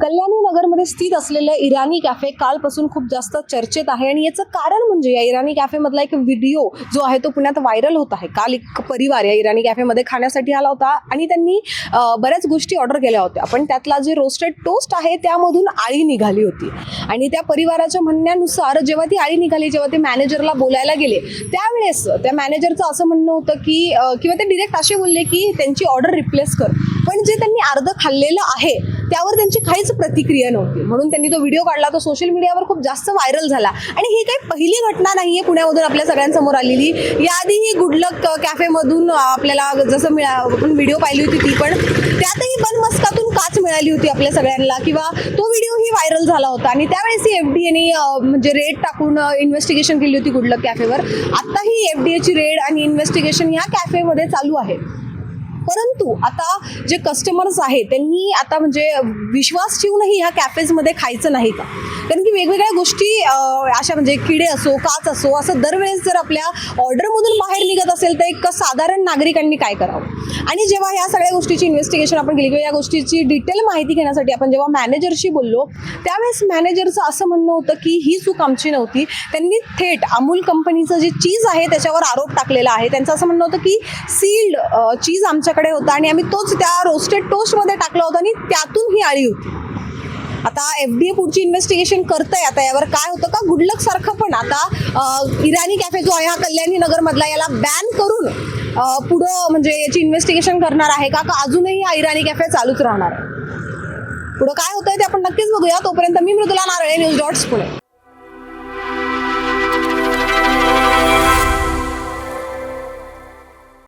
कल्याणी नगरमध्ये स्थित असलेलं इराणी कॅफे कालपासून खूप जास्त चर्चेत आहे आणि याचं कारण म्हणजे या इराणी कॅफेमधला एक व्हिडिओ जो आहे तो पुण्यात व्हायरल होत आहे. काल एक परिवार या इराणी कॅफेमध्ये खाण्यासाठी आला होता आणि त्यांनी बऱ्याच गोष्टी ऑर्डर केल्या होत्या. पण त्यातला जे रोस्टेड टोस्ट आहे त्यामधून आळी निघाली होती. आणि त्या परिवाराच्या म्हणण्यानुसार जेव्हा ती आळी निघाली जेव्हा ते मॅनेजरला बोलायला गेले त्यावेळेस त्या मॅनेजरचं असं म्हणणं होतं की किंवा ते डिरेक्ट असे बोलले की त्यांची ऑर्डर रिप्लेस कर. पण जे त्यांनी अर्ध खाल्लेलं आहे त्यावर त्यांची काहीच प्रतिक्रिया नव्हती. म्हणून त्यांनी तो व्हिडिओ काढला. तो सोशल मीडियावर खूप जास्त व्हायरल झाला. आणि ही काही पहिली घटना नाहीये पुण्यामधून आपल्या सगळ्यांसमोर आलेली. याआधीही गुडलक कॅफेमधून आपल्याला जसं मिळा आपण व्हिडिओ पाहिली होती ती पण त्यातही बनमस्कातून काच मिळाली होती आपल्या सगळ्यांना. किंवा तो व्हिडिओही व्हायरल झाला होता. आणि त्यावेळेस ही एफ डी एने म्हणजे रेड टाकून इन्व्हेस्टिगेशन केली होती गुडलक कॅफेवर आत्ताही एफ डी एची रेड आणि इन्व्हेस्टिगेशन ह्या कॅफेमध्ये चालू आहे. परंतु आता जे कस्टमर्स आहेत त्यांनी आता म्हणजे विश्वास ठेवूनही ह्या कॅफेजमध्ये खायचं नाही का? कारण की वेगवेगळ्या गोष्टी अशा म्हणजे किडे असो काच असो असं दरवेळेस जर आपल्या ऑर्डरमधून बाहेर निघत असेल तर एक साधारण नागरिकांनी काय करावं? आणि जेव्हा ह्या सगळ्या गोष्टीची इन्व्हेस्टिगेशन आपण केली किंवा या गोष्टीची डिटेल माहिती घेण्यासाठी आपण जेव्हा मॅनेजरशी बोललो त्यावेळेस मॅनेजरचं असं म्हणणं होतं की ही चूक आमची नव्हती. त्यांनी थेट अमूल कंपनीचं जे चीज आहे त्याच्यावर आरोप टाकलेला आहे. त्यांचं असं म्हणणं होतं की सील्ड चीज आमच्याकडे होता आणि आम्ही तोच त्या रोस्टेड टोस्टमध्ये टाकला होता आणि त्यातून ही आळी होती. आता एफ डी ए पुढची इन्व्हेस्टिगेशन करतंय. आता यावर काय होतं का? गुडलक सारखं पण. आता इराणी कॅफे जो आहे हा कल्याणी नगरमधला याला बॅन करून पुढं म्हणजे याची इन्व्हेस्टिगेशन करणार आहे का? का अजूनही हा इराणी कॅफे चालूच राहणार आहे? पुढं काय होतंय ते आपण नक्कीच बघूया. तोपर्यंत मी मृदुला नारळे न्यूज डॉट्स पुणे.